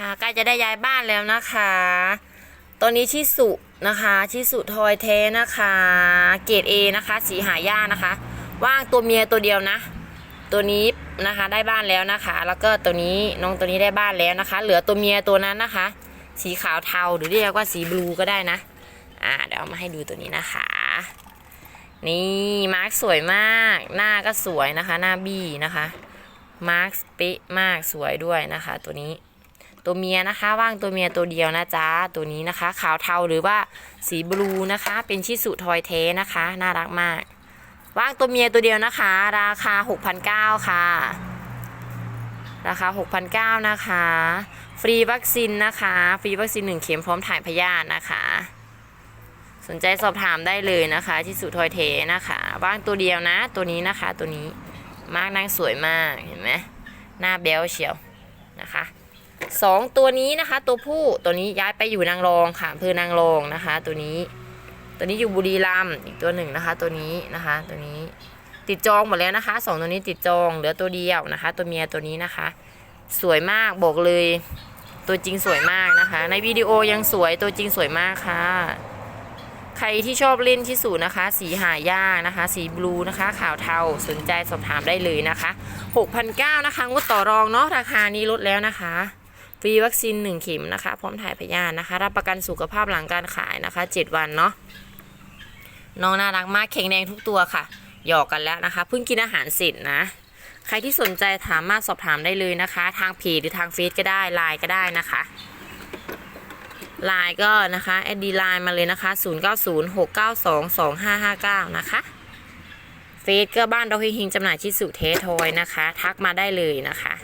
นะคะใกล้จะได้ย้ายบ้านแล้วนะคะ ตัวนี้ชิสุนะคะชิสุทอยเทนะคะ เกรด A นะคะสีหายานะคะ ว่างตัวเมียตัวเดียวนะ ตัวนี้นะคะได้บ้านแล้วนะคะ แล้วก็ตัวนี้น้องตัวนี้ได้บ้านแล้วนะคะ เหลือตัวเมียตัวนั้นนะคะ สีขาวเทาหรือเรียกว่าสีบลูก็ได้นะอ่าเดี๋ยวเอามาให้ดูตัวนี้นะคะ นี่มาร์คสวยมาก หน้าก็สวยนะคะ หน้าบี้นะคะมาร์คเป๊ะมากสวยด้วยนะคะ ตัวนี้ ตัวเมียนะคะ ว่างตัวเมียตัวเดียวนะจ๊ะตัวนี้นะคะ ขาวเทาหรือว่าสีบลูนะคะ เป็นชิสุทอยเทนะคะ น่ารักมาก ว่างตัวเมียตัวเดียวนะคะ ราคา 6,900 ค่ะ ราคา 6,900 นะคะ ฟรีวัคซีนนะคะ ฟรีวัคซีน1เข็มพร้อมถ่ายพยาธินะคะ สนใจสอบถามได้เลยนะคะที่สุทอยเทนะคะ ว่างตัวเดียวนะ ตัวนี้นะคะ ตัวนี้มากนางสวยมากเห็นไหมหน้าแบ๊วเชียวนะคะ สองตัวนี้นะคะ ตัวผู้ตัวนี้ย้ายไปอยู่นางรองค่ะอำเภอนางรองนะคะ ตัวนี้ ตัวนี้อยู่บุรีรัมย์อีกตัวหนึ่งนะคะ ตัวนี้นะคะ ตัวนี้ติดจองหมดแล้วนะคะสองตัวนี้ติดจองเหลือตัวเดียวนะคะ ตัวเมียตัวนี้นะคะ สวยมากบอกเลย ตัวจริงสวยมากนะคะ ในวิดีโอยังสวยตัวจริงสวยมากค่ะ ใครที่ชอบเล่นที่สูนะคะ สีหายากนะคะ สีบลูนะคะ ขาวเทาสนใจสอบถามได้เลยนะคะ6,900นะคะงดต่อรองเนาะราคานี้ลดแล้วนะคะ ฟรีวัคซีน 1 เข็มนะคะ พร้อมถ่ายพยาธินะคะ รับประกันสุขภาพหลังการขายนะคะ 7 วันเนาะน้องน่ารักมากแข็งแรงทุกตัวค่ะ หยอกกันแล้วนะคะเพิ่งกินอาหารเสร็จนะ ใครที่สนใจสามารถสอบถามได้เลยนะคะ ทางเพจหรือทางเฟซก็ได้ไลน์ก็ได้นะคะไลน์ก็นะคะแอดดีไลน์มาเลยนะคะ 0906922559 นะคะเฟซก็บ้านดอกฮิงจำหน่ายชิสุเททอยนะคะ ทักมาได้เลยนะคะ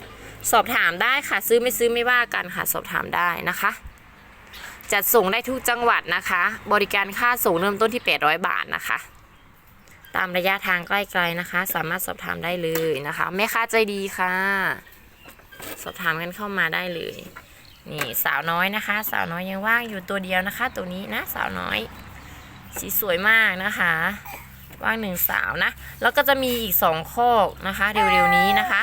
สอบถามได้ค่ะซื้อไม่ซื้อไม่ว่ากันค่ะสอบถามได้นะคะ จัดส่งได้ทุกจังหวัดนะคะ บริการค่าส่งเริ่มต้นที่ 800 บาทนะคะ ตามระยะทางใกล้ๆนะคะ สามารถสอบถามได้เลยนะคะแม่ค้าใจดีค่ะ สอบถามกันเข้ามาได้เลยนี่สาวน้อยนะคะ สาวน้อยยังว่างอยู่ตัวเดียวนะคะ ตัวนี้นะสาวน้อย สีสวยมากนะคะ ว่างหนึ่งสาวนะ แล้วก็จะมีอีกสองข้อกนะคะ เร็วๆนี้นะคะ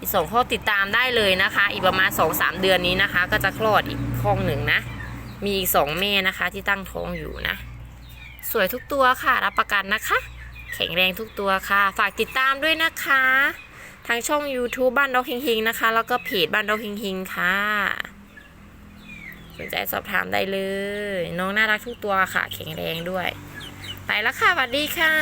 อีกสองข้อติดตามได้เลยนะคะ อีกประมาณสองสามเดือนนี้นะคะ ก็จะคลอดอีกข้องหนึ่งนะ มีอีกสองแม่นะคะที่ตั้งท้องอยู่นะ สวยทุกตัวค่ะ รับประกันนะคะ แข็งแรงทุกตัวค่ะ ฝากติดตามด้วยนะคะ ทางช่อง YouTube บ้านดอกฮิงฮิงนะคะ แล้วก็เพจบ้านดอกฮิงฮิงค่ะสนใจสอบถามได้เลย น้องน่ารักทุกตัวค่ะ แข็งแรงด้วย ไปแล้วค่ะสวัสดีค่ะ